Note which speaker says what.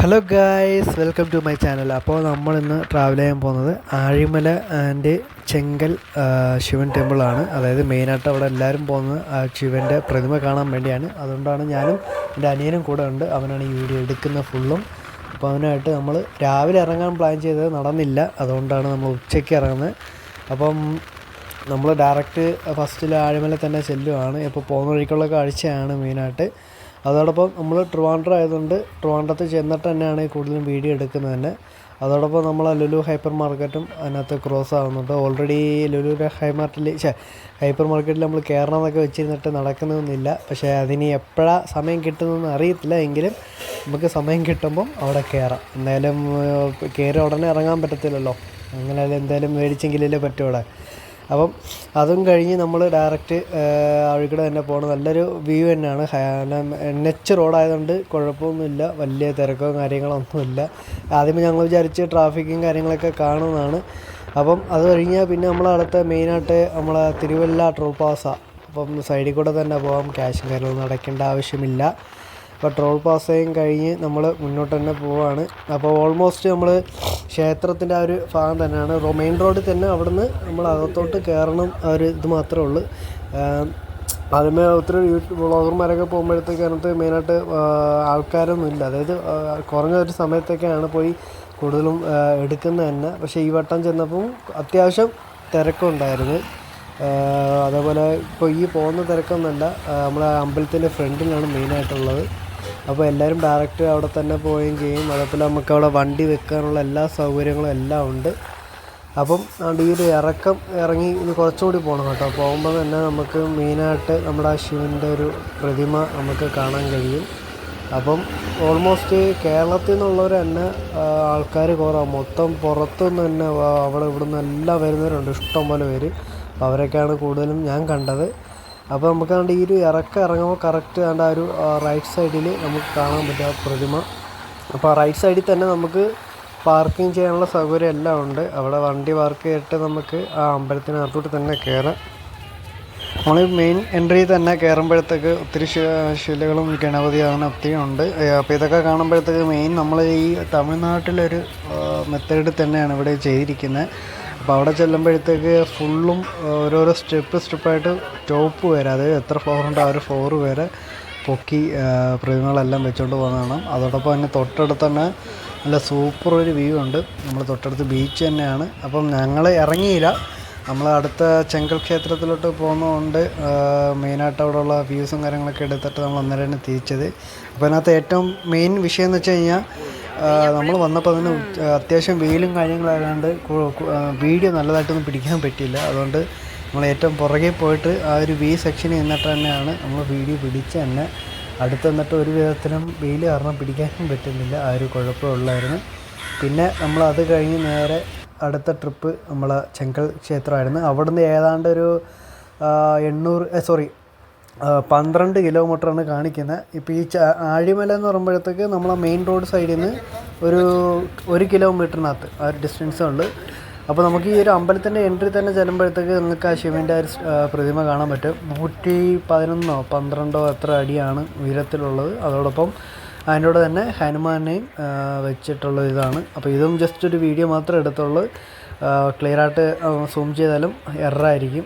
Speaker 1: Hello guys welcome to my channel അപ്പോൾ നമ്മൾ ഇന്ന് ട്രാവൽ ചെയ്യാൻ പോകുന്നത് ആഴിമല ആൻഡ് ചെങ്കൽ ശിവൻ ടെമ്പിളാണ് അതായത് മെയിനായിട്ട് അവിടെ എല്ലാവരും പോകുന്നത് ശിവന്റെ പ്രതിമ കാണാൻ വേണ്ടിയാണ്. അതുകൊണ്ടാണ് ഞാനും എന്റെ അനിയനും കൂടെ ഉണ്ട്. അവനാണ് ഈ വീഡിയോ എടുക്കുന്നത് ഫുള്ളും അപ്പോൾ അവനായിട്ട് നമ്മൾ രാവിലെ ഇറങ്ങാൻ പ്ലാൻ ചെയ്തത് നടന്നില്ല. അതുകൊണ്ടാണ് നമ്മൾ ഉച്ചയ്ക്ക് ഇറങ്ങുന്നത്. അപ്പം നമ്മൾ ഡയറക്റ്റ് ഫസ്റ്റിൽ ആഴിമല തന്നെ ചെല്ലുവാണ്. ഇപ്പോൾ പോകുന്ന വഴിക്കുള്ള കാഴ്ചയാണ് മെയിനായിട്ട് അതോടൊപ്പം നമ്മൾ ട്രിവാൻഡ്രം ആയതുകൊണ്ട് ട്രിവാൻഡ്രത്ത് ചെന്നിട്ട് തന്നെയാണ് കൂടുതലും വീഡിയോ എടുക്കുന്നത് തന്നെ. അതോടൊപ്പം നമ്മൾ ലുലു ഹൈപ്പർ മാർക്കറ്റും അതിനകത്ത് ക്രോസ് ആവുന്നുണ്ട്. ഓൾറെഡി ലുലു ഹൈ മാർക്കറ്റിൽ ഛേ ഹൈപ്പർ മാർക്കറ്റിൽ നമ്മൾ കയറണം എന്നൊക്കെ വെച്ചിരുന്നിട്ട് നടക്കുന്നൊന്നുമില്ല. പക്ഷേ അതിന് എപ്പോഴാണ് സമയം കിട്ടുന്നതെന്ന് അറിയത്തില്ല. എങ്കിലും നമുക്ക് സമയം കിട്ടുമ്പം അവിടെ കയറാം എന്തായാലും കയറി ഉടനെ ഇറങ്ങാൻ പറ്റത്തില്ലല്ലോ. അങ്ങനെ എന്തായാലും മേടിച്ചെങ്കിലല്ലേ പറ്റൂ അവിടെ. അപ്പം അതും കഴിഞ്ഞ് നമ്മൾ ഡയറക്റ്റ് അഴിക്കൂടെ തന്നെ പോകണം. നല്ലൊരു വ്യൂ തന്നെയാണ്. എച്ച് റോഡായതുകൊണ്ട് കുഴപ്പമൊന്നുമില്ല. വലിയ തിരക്കോ കാര്യങ്ങളോ ഒന്നുമില്ല ആദ്യമേ ഞങ്ങൾ വിചാരിച്ച് ട്രാഫിക്കും കാര്യങ്ങളൊക്കെ കാണുന്നതാണ്. അപ്പം അത് കഴിഞ്ഞാൽ പിന്നെ നമ്മൾ അടുത്ത മെയിനായിട്ട് നമ്മളെ തിരുവല്ല ട്രോൾ പാസ അപ്പം സൈഡിൽ കൂടെ തന്നെ പോകാം ക്യാഷും കാര്യങ്ങളൊന്നും അടയ്ക്കേണ്ട ആവശ്യമില്ല. അപ്പോൾ ട്രോൾ പാസയും കഴിഞ്ഞ് നമ്മൾ മുന്നോട്ട് തന്നെ പോവാണ്. അപ്പോൾ ഓൾമോസ്റ്റ് നമ്മൾ ക്ഷേത്രത്തിന്റെ ആ ഒരു ഭാഗം തന്നെയാണ്. റൊമൈൻ റോഡിൽ തന്നെ അവിടുന്ന് നമ്മൾ അകത്തോട്ട് കയറണം ആ ഒരു ഇത് മാത്രമേ ഉള്ളൂ. ആദ്യമേ ഒത്തിരി യൂട്യൂബ് വ്ളോഗർമാരൊക്കെ പോകുമ്പോഴത്തേക്ക് അതിനകത്ത് മെയിനായിട്ട് ആൾക്കാരൊന്നും ഇല്ല. അതായത് കുറഞ്ഞ ഒരു സമയത്തൊക്കെയാണ് പോയി കൂടുതലും എടുക്കുന്നത് തന്നെ. പക്ഷേ ഈ വട്ടം ചെന്നപ്പോൾ അത്യാവശ്യം തിരക്കുണ്ടായിരുന്നു അതേപോലെ ഇപ്പോൾ ഈ പോകുന്ന തിരക്കൊന്നുമല്ല. ആഹ് നമ്മളെ അമ്പലത്തിന്റെ ഫ്രണ്ടിലാണ് മെയിനായിട്ടുള്ളത്. അപ്പോൾ എല്ലാവരും ഡയറക്റ്റ് അവിടെ തന്നെ പോവുകയും ചെയ്യും. അതേപോലെ നമുക്ക് അവിടെ വണ്ടി വെക്കാനുള്ള എല്ലാ സൗകര്യങ്ങളും എല്ലാം ഉണ്ട്. അപ്പം അതുകൊണ്ട് ഈ ഒരു ഇറക്കം ഇറങ്ങി ഇത് കുറച്ചുകൂടി പോകണം കേട്ടോ. പോകുമ്പോൾ തന്നെ നമുക്ക് മെയിനായിട്ട് നമ്മുടെ ആ ശിവന്റെ ഒരു പ്രതിമ നമുക്ക് കാണാൻ കഴിയും. അപ്പം ഓൾമോസ്റ്റ് കേരളത്തിൽ നിന്നുള്ളവർ തന്നെ ആൾക്കാർ കുറവാണ് മൊത്തം പുറത്തുനിന്ന് തന്നെ അവിടെ ഇവിടെ നിന്ന് എല്ലാം വരുന്നവരുണ്ട്. ഇഷ്ടം പോലെ പേര് അവരൊക്കെയാണ് കൂടുതലും ഞാൻ കണ്ടത്. അപ്പോൾ നമുക്ക് അതുകൊണ്ട് ഈ ഒരു ഇറക്കം ഇറങ്ങുമ്പോൾ കറക്റ്റ് ആണ്ട് ആ ഒരു റൈറ്റ് സൈഡിൽ നമുക്ക് കാണാൻ പറ്റും പ്രതിമ. അപ്പോൾ റൈറ്റ് സൈഡിൽ തന്നെ നമുക്ക് പാർക്കിംഗ് ചെയ്യാനുള്ള സൗകര്യം എല്ലാം ഉണ്ട്. അവിടെ വണ്ടി പാർക്ക് ചെയ്തിട്ട് നമുക്ക് ആ അമ്പലത്തിനകത്തോട്ട് തന്നെ കയറാം. നമ്മൾ മെയിൻ എൻട്രി തന്നെ കയറുമ്പോഴത്തേക്ക് ഒത്തിരി ശിലകളും ഗണപതി അങ്ങനെ ഒത്തിരി ഉണ്ട്. അപ്പോൾ ഇതൊക്കെ കാണുമ്പോഴത്തേക്ക് മെയിൻ നമ്മൾ ഈ തമിഴ്നാട്ടിലൊരു മെത്തേഡ് തന്നെയാണ് ഇവിടെ ചെയ്തിരിക്കുന്നത് അപ്പോൾ അവിടെ ചെല്ലുമ്പോഴത്തേക്ക് ഫുള്ളും ഓരോരോ സ്റ്റെപ്പ് സ്റ്റെപ്പായിട്ട് ടോപ്പ് വരെ അതായത് എത്ര ഫ്ലോർ ഉണ്ടോ ആ ഒരു ഫ്ലോർ വരെ പൊക്കി പ്രതിമകളെല്ലാം വെച്ചുകൊണ്ട് പോകുന്നതാണ്. അതോടൊപ്പം തന്നെ തൊട്ടടുത്ത് തന്നെ നല്ല സൂപ്പർ ഒരു വ്യൂ ഉണ്ട്. നമ്മൾ തൊട്ടടുത്ത് ബീച്ച് തന്നെയാണ്. അപ്പം ഞങ്ങൾ ഇറങ്ങിയില്ല. നമ്മൾ അടുത്ത ചെങ്കൽ ക്ഷേത്രത്തിലോട്ട് പോകുന്നതുകൊണ്ട് മെയിനായിട്ട് അവിടെയുള്ള വ്യൂസും കാര്യങ്ങളൊക്കെ എടുത്തിട്ട് നമ്മൾ അന്നേരം തന്നെ തിരിച്ചത്. അപ്പോൾ അതിനകത്ത് ഏറ്റവും മെയിൻ വിഷയം എന്ന് വെച്ച് കഴിഞ്ഞാൽ നമ്മൾ വന്നപ്പോൾ ഉച്ച- അത്യാവശ്യം വെയിലും കാര്യങ്ങളായതുകൊണ്ട് വീഡിയോ നല്ലതായിട്ടൊന്നും പിടിക്കാൻ പറ്റിയില്ല. അതുകൊണ്ട് നമ്മൾ ഏറ്റവും പുറകെ പോയിട്ട് ആ ഒരു വി സെക്ഷൻ നിന്നിട്ട് തന്നെയാണ് നമ്മൾ വീഡിയോ പിടിച്ച് തന്നെ അടുത്ത് നിന്നിട്ട് ഒരു വിധത്തിലും വെയിൽ കാരണം പിടിക്കാനും പറ്റുന്നില്ല. ആ ഒരു കുഴപ്പമുള്ളായിരുന്നു പിന്നെ നമ്മൾ അത് കഴിഞ്ഞ് നേരെ അടുത്ത ട്രിപ്പ് നമ്മൾ ചെങ്കൽ ക്ഷേത്രമായിരുന്നു. അവിടുന്ന് ഏതാണ്ട് ഒരു എണ്ണൂറ് സോറി പന്ത്രണ്ട് കിലോമീറ്ററാണ് കാണിക്കുന്നത് ഇപ്പോൾ ഈ ആഴിമല എന്ന് പറയുമ്പോഴത്തേക്ക് നമ്മളെ മെയിൻ റോഡ് സൈഡിൽ നിന്ന് ഒരു ഒരു കിലോമീറ്ററിനകത്ത് ആ ഒരു ഡിസ്റ്റൻസ് ഉണ്ട് അപ്പോൾ നമുക്ക് ഈ ഒരു അമ്പലത്തിന്റെ എൻട്രി തന്നെ ചെല്ലുമ്പോഴത്തേക്ക് നിങ്ങൾക്ക് ആ ശിവന്റെ ഒരു പ്രതിമ കാണാൻ പറ്റും. നൂറ്റി പതിനൊന്നോ പന്ത്രണ്ടോ എത്ര അടിയാണ് ഉയരത്തിലുള്ളത്. അതോടൊപ്പം അതിനോട് തന്നെ ഹനുമാനെയും വെച്ചിട്ടുള്ള ഇതാണ്. അപ്പോൾ ഇതും ജസ്റ്റ് ഒരു വീഡിയോ മാത്രമേ എടുത്തുള്ളൂ. ക്ലിയർ ആയിട്ട് സൂം ചെയ്താലും എററായിരിക്കും